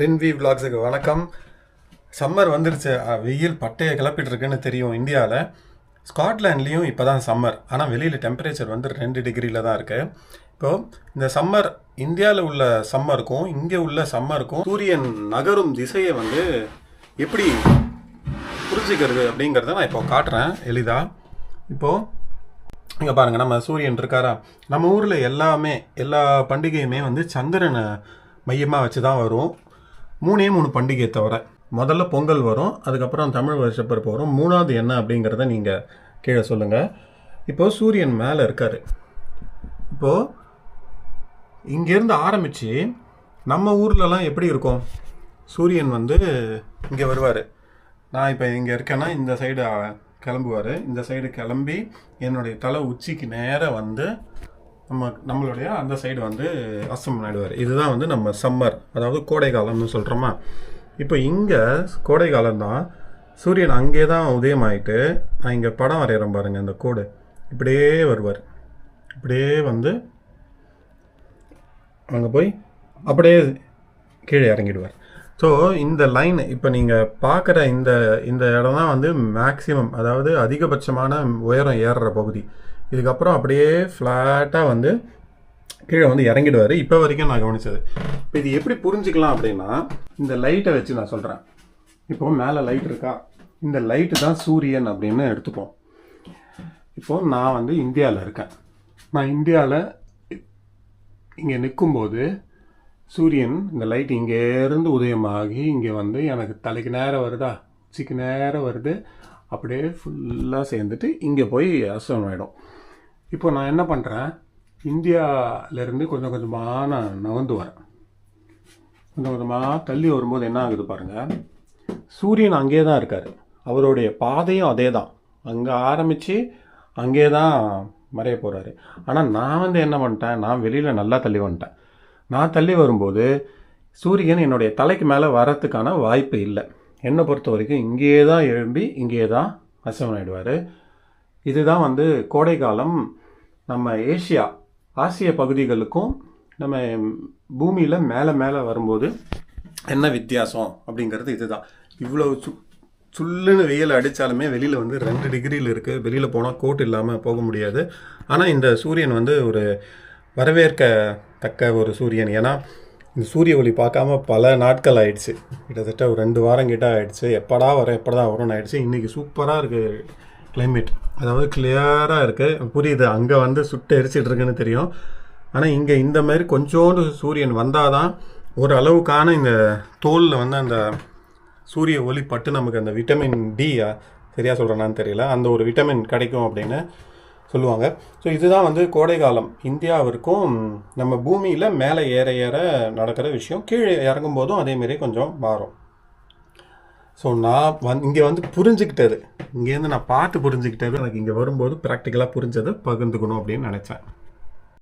ரின்வி விலாக்ஸுக்கு வணக்கம். சம்மர் வந்துருச்சு. வெயில் பட்டையை கிளப்பிட்டு இருக்குன்னு தெரியும் இந்தியாவில் ஸ்காட்லாண்ட்லேயும் இப்போ தான் சம்மர் ஆனால் வெளியில் டெம்பரேச்சர் வந்து ரெண்டு டிகிரியில் தான் இருக்குது இப்போது இந்த சம்மர் இந்தியாவில் உள்ள சம்மருக்கும் இங்கே உள்ள சம்மருக்கும் சூரியன் நகரும் திசையை வந்து எப்படி புரிஞ்சுக்கிறது அப்படிங்கிறத நான் இப்போ காட்டுறேன் எளிதாக இப்போது இங்கே பாருங்கள் நம்ம சூரியன் இருக்காரா? நம்ம ஊரில் எல்லாமே எல்லா பண்டிகையுமே வந்து சந்திரனை மையமாக வச்சு தான் வரும். மூணே மூணு பண்டிகையை தவிர முதல்ல பொங்கல் வரும் அதுக்கப்புறம் தமிழ் வருஷப்பிறப்பு வரும். மூணாவது என்ன அப்படிங்கிறத நீங்கள் கீழே சொல்லுங்கள் இப்போது சூரியன் மேலே இருக்கார். இப்போது இங்கேருந்து ஆரம்பித்து நம்ம ஊர்லலாம் எப்படி இருக்கும்? சூரியன் வந்து இங்கே வருவார். நான் இப்போ இங்கே இருக்கேன்னா இந்த சைடு கிளம்புவார். இந்த சைடு கிளம்பி என்னுடைய தலை உச்சிக்கு நேராக வந்து நம்ம நம்மளுடைய அந்த சைடு வந்து அஸ்தமனம் ஆயிடுவார் இதுதான் வந்து நம்ம சம்மர் அதாவது கோடை காலம்னு சொல்கிறோமா இப்போ இங்கே கோடை காலம்தான் சூரியன் அங்கே தான் உதயமாயிட்டு நான் இங்கே படம் வரைகிறேன் பாருங்கள் இந்த கோடு. இப்படியே வருவார். இப்படியே வந்து அங்கே போய் அப்படியே கீழே இறங்கிடுவார். ஸோ இந்த லைன் இப்போ நீங்கள் பார்க்குற இந்த இந்த இடம் தான் வந்து மேக்ஸிமம் அதாவது அதிகபட்சமான உயரம் ஏறுற பகுதி. இதுக்கப்புறம் அப்படியே ஃப்ளாட்டாக வந்து கீழே வந்து இறங்கிடுவார். இப்போ வரைக்கும் நான் கவனித்தது இப்போ இது எப்படி புரிஞ்சுக்கலாம் அப்படின்னா இந்த லைட்டை வச்சு நான் சொல்கிறேன் இப்போ மேலே லைட் இருக்கா? இந்த லைட்டு தான் சூரியன் அப்படின்னு எடுத்துப்போம். இப்போது நான் வந்து இந்தியாவில் இருக்கேன். நான் இந்தியாவில் இங்கே நிற்கும்போது சூரியன் இந்த லைட் இங்கேருந்து உதயமாகி இங்கே வந்து எனக்கு தலைக்கு நேரம் வருதா? உச்சிக்கு நேரம் வருது. அப்படியே ஃபுல்லாக சேர்ந்துட்டு இங்கே போய் அஸ்தமனம் ஆகிடும் இப்போ நான் என்ன பண்ணுறேன் இந்தியாவிலேருந்து கொஞ்சம் கொஞ்சமாக நான் நகர்ந்து வரேன். கொஞ்சம் கொஞ்சமாக தள்ளி வரும்போது என்ன ஆகுது பாருங்கள் சூரியன் அங்கே தான் இருக்கார். அவருடைய பாதையும் அதே தான் அங்கே ஆரம்பித்து அங்கே தான் மறைய போகிறாரு ஆனால் நான் வந்து என்ன பண்ணிட்டேன்? நான் வெளியில் நல்லா தள்ளி வந்துட்டேன். நான் தள்ளி வரும்போது சூரியன் என்னுடைய தலைக்கு மேலே வரத்துக்கான வாய்ப்பு இல்லை. என்னை பொறுத்த வரைக்கும் இங்கேயே தான் எழும்பி இங்கேயே தான் அசமன் ஆயிடுவார் இதுதான் வந்து கோடை காலம் நம்ம ஏஷியா ஆசிய பகுதிகளுக்கும் நம்ம பூமியில் மேலே மேலே வரும்போது என்ன வித்தியாசம் அப்படிங்கிறது இதுதான். இவ்வளோ சு சுல்லுன்னு வெயில் அடித்தாலுமே வெளியில் வந்து ரெண்டு டிகிரியில் இருக்குது வெளியில் போனால் கோட் இல்லாமல் போக முடியாது. ஆனால் இந்த சூரியன் வந்து ஒரு வரவேற்கத்தக்க ஒரு சூரியன். ஏன்னா இந்த சூரிய ஒளி பார்க்காம பல நாட்கள் ஆயிடுச்சு. கிட்டத்தட்ட ஒரு ரெண்டு வாரம் கிட்ட ஆயிடுச்சு. எப்படா வர எப்படா வரும்னு ஆயிடுச்சு. இன்றைக்கி சூப்பராக இருக்குது கிளைமேட் அதாவது கிளியராக இருக்குது புரியுது. அங்கே வந்து சுட்டு எரிச்சிட்டு இருக்குன்னு தெரியும். ஆனால் இங்கே இந்த மாதிரி கொஞ்சோண்டு சூரியன் வந்தால் தான் ஒரு அளவுக்கான இந்த தோலில் வந்து அந்த சூரிய ஒளி பட்டு நமக்கு அந்த விட்டமின் டி சரியாக சொல்கிறேனான்னு தெரியல. அந்த ஒரு விட்டமின் கிடைக்கும் அப்படின்னு சொல்லுவாங்க. ஸோ இதுதான் வந்து கோடை காலம். இந்தியாவிற்கும் நம்ம பூமியில் மேலே ஏற ஏற நடக்கிற விஷயம். கீழே இறங்கும் போதும் அதேமாரி கொஞ்சம் மாறும். ஸோ நான் வந் இங்கே வந்து புரிஞ்சுக்கிட்டது. இங்கேருந்து நான் பார்த்து புரிஞ்சுக்கிட்டது. எனக்கு இங்கே வரும்போது ப்ராக்டிக்கலாக புரிஞ்சதை பகிர்ந்துக்கணும் அப்படின்னு நினச்சேன்.